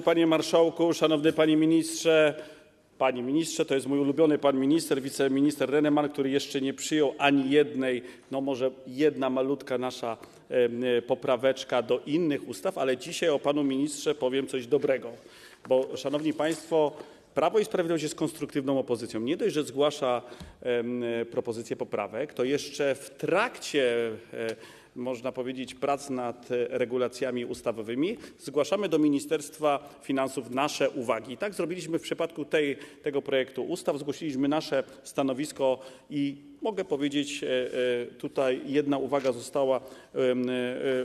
Panie Marszałku, Szanowny Panie Ministrze, Panie Ministrze, to jest mój ulubiony Pan Minister, wiceminister Reneman, który jeszcze nie przyjął ani jednej, no może jedna malutka nasza e, popraweczka do innych ustaw, ale dzisiaj o Panu Ministrze powiem coś dobrego, bo Szanowni Państwo, Prawo i Sprawiedliwość jest konstruktywną opozycją. Nie dość, że zgłasza e, propozycje poprawek, to jeszcze w trakcie e, można powiedzieć, prac nad regulacjami ustawowymi, zgłaszamy do Ministerstwa Finansów nasze uwagi. Tak zrobiliśmy w przypadku tego projektu ustaw. Zgłosiliśmy nasze stanowisko i mogę powiedzieć, e, e, tutaj jedna uwaga została e,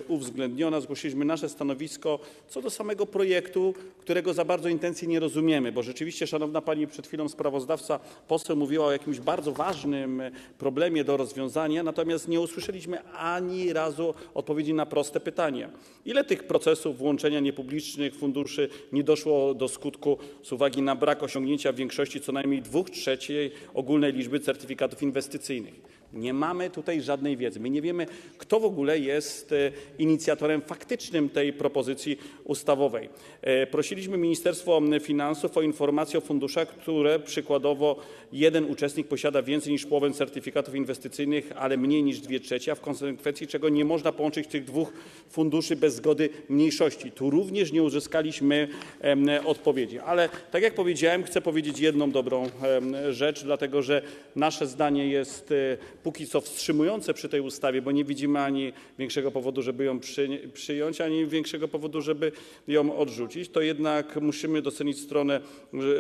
uwzględniona. Zgłosiliśmy nasze stanowisko co do samego projektu, którego za bardzo intencji nie rozumiemy, bo rzeczywiście, szanowna pani, przed chwilą sprawozdawca, poseł mówiła o jakimś bardzo ważnym problemie do rozwiązania, natomiast nie usłyszeliśmy ani razu odpowiedzi na proste pytanie. Ile tych procesów włączenia niepublicznych funduszy nie doszło do skutku z uwagi na brak osiągnięcia większości co najmniej dwóch trzeciej ogólnej liczby certyfikatów inwestycyjnych? inwestycyjnych. Nie mamy tutaj żadnej wiedzy. My nie wiemy, kto w ogóle jest e, inicjatorem faktycznym tej propozycji ustawowej. E, Prosiliśmy Ministerstwo Finansów o informację o funduszach, które przykładowo jeden uczestnik posiada więcej niż połowę certyfikatów inwestycyjnych, ale mniej niż dwie trzecie, a w konsekwencji czego nie można połączyć tych dwóch funduszy bez zgody mniejszości. Tu również nie uzyskaliśmy odpowiedzi. Ale tak jak powiedziałem, chcę powiedzieć jedną dobrą rzecz, dlatego że nasze zdanie jest e, póki co wstrzymujące przy tej ustawie, bo nie widzimy ani większego powodu, żeby ją przy, przyjąć, ani większego powodu, żeby ją odrzucić, to jednak musimy docenić stronę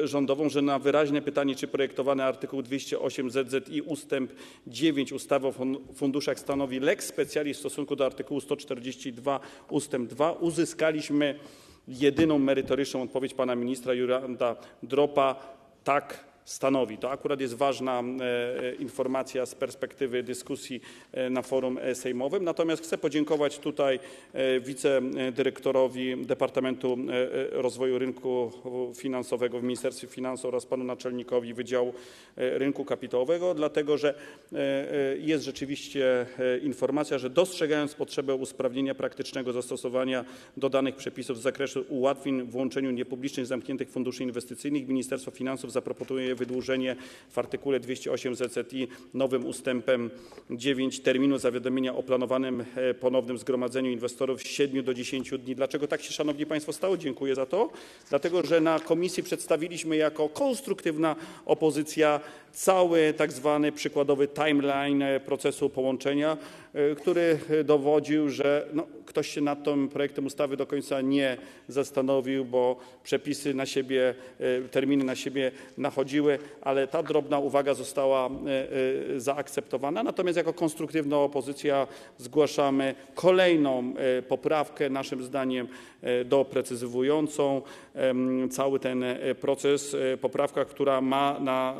rządową, że na wyraźne pytanie, czy projektowany artykuł 208 ZZI ustęp 9 ustawy o fun- funduszach stanowi lex specialis w stosunku do artykułu 142 ustęp 2, uzyskaliśmy jedyną merytoryczną odpowiedź pana ministra Juranda Dropa, tak stanowi. To akurat jest ważna e, informacja z perspektywy dyskusji e, na forum e, sejmowym. Natomiast chcę podziękować tutaj wicedyrektorowi Departamentu Rozwoju Rynku Finansowego w Ministerstwie Finansów oraz panu naczelnikowi Wydziału Rynku Kapitałowego, dlatego że jest rzeczywiście informacja, że dostrzegając potrzebę usprawnienia praktycznego zastosowania dodanych przepisów z zakresu ułatwień w łączeniu niepublicznych zamkniętych funduszy inwestycyjnych, Ministerstwo Finansów zaproponuje wydłużenie w artykule 208 ZZI nowym ustępem 9 terminu zawiadomienia o planowanym e, ponownym zgromadzeniu inwestorów z 7 do 10 dni. Dlaczego tak się, Szanowni Państwo, stało? Dziękuję za to. Dlatego, że na komisji przedstawiliśmy jako konstruktywna opozycja cały tak zwany przykładowy timeline e, procesu połączenia, e, który dowodził, że no, ktoś się nad tym projektem ustawy do końca nie zastanowił, bo przepisy na siebie, terminy na siebie nachodziły, ale ta drobna uwaga została e, e, zaakceptowana. Natomiast jako konstruktywna opozycja zgłaszamy kolejną e, poprawkę, naszym zdaniem doprecyzowującą cały ten proces. Poprawka, która ma na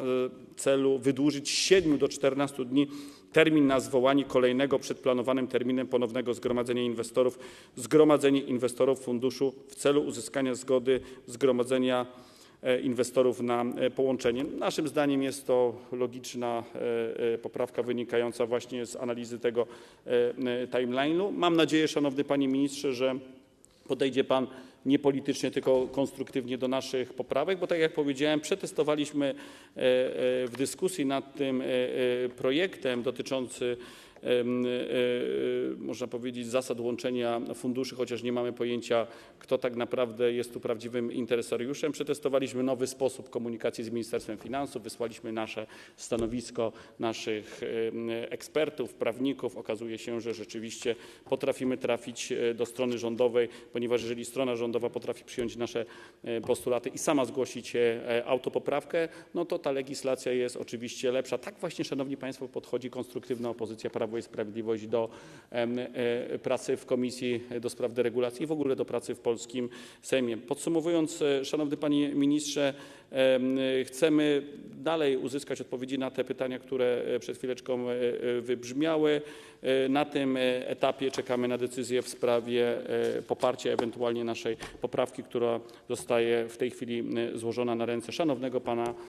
celu wydłużyć z 7 do 14 dni termin na zwołanie kolejnego przed planowanym terminem ponownego zgromadzenia inwestorów, zgromadzenie inwestorów funduszu w celu uzyskania zgody zgromadzenia inwestorów na e, połączenie. Naszym zdaniem jest to logiczna e, e, poprawka wynikająca właśnie z analizy tego e, e, timeline'u. Mam nadzieję, szanowny panie ministrze, że podejdzie pan nie politycznie, tylko konstruktywnie do naszych poprawek, bo tak jak powiedziałem, przetestowaliśmy e, e, w dyskusji nad tym e, e, projektem dotyczący em, e, e, można powiedzieć, zasad łączenia funduszy, chociaż nie mamy pojęcia, kto tak naprawdę jest tu prawdziwym interesariuszem. Przetestowaliśmy nowy sposób komunikacji z Ministerstwem Finansów, wysłaliśmy nasze stanowisko naszych em, ekspertów, prawników. Okazuje się, że rzeczywiście potrafimy trafić e, do strony rządowej, ponieważ jeżeli strona rządowa potrafi przyjąć nasze e, postulaty i sama zgłosić autopoprawkę, no to ta legislacja jest oczywiście lepsza. Tak właśnie, szanowni państwo, podchodzi konstruktywna opozycja Prawo i Sprawiedliwość do pracy w Komisji do Spraw Deregulacji i w ogóle do pracy w polskim Sejmie. Podsumowując, e, szanowny panie ministrze, em, e, chcemy dalej uzyskać odpowiedzi na te pytania, które e, przed chwileczką e, e, wybrzmiały. E, Na tym e, etapie czekamy na decyzję w sprawie e, poparcia ewentualnie naszej poprawki, która zostaje w tej chwili e, złożona na ręce szanownego pana